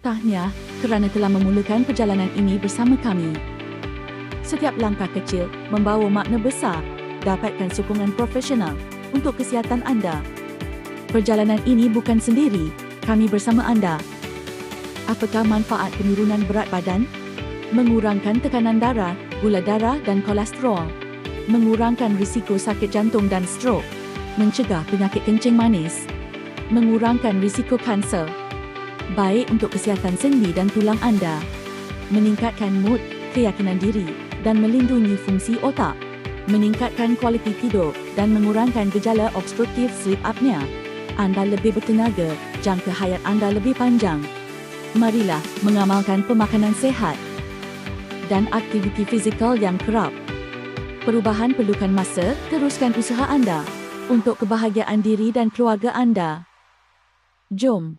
Tahniah kerana telah memulakan perjalanan ini bersama kami. Setiap langkah kecil membawa makna besar. Dapatkan sokongan profesional untuk kesihatan anda. Perjalanan ini bukan sendiri, kami bersama anda. Apakah manfaat penurunan berat badan? Mengurangkan tekanan darah, gula darah dan kolesterol. Mengurangkan risiko sakit jantung dan strok. Mencegah penyakit kencing manis. Mengurangkan risiko kanser. Baik untuk kesihatan sendi dan tulang anda. Meningkatkan mood, keyakinan diri dan melindungi fungsi otak. Meningkatkan kualiti tidur dan mengurangkan gejala obstruktif sleep apnea. Anda lebih bertenaga, jangka hayat anda lebih panjang. Marilah mengamalkan pemakanan sehat dan aktiviti fizikal yang kerap. Perubahan perlukan masa, teruskan usaha anda untuk kebahagiaan diri dan keluarga anda. Jom